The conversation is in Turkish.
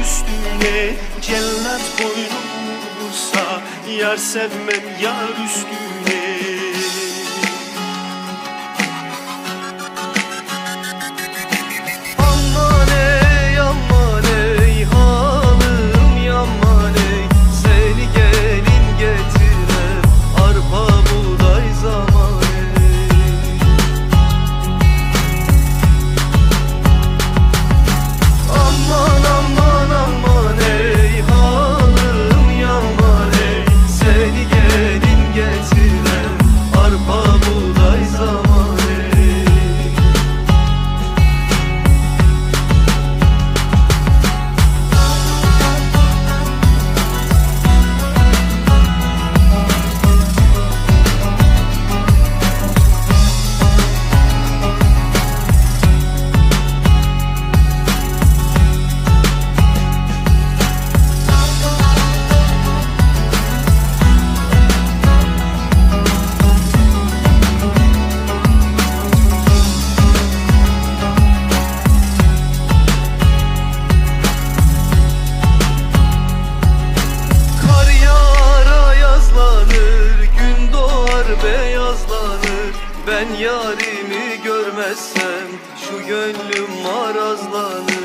üstüne Cellat boynum vursa Yar sevmem yar üstüne. Ben yarimi görmezsem şu gönlüm marazlanır.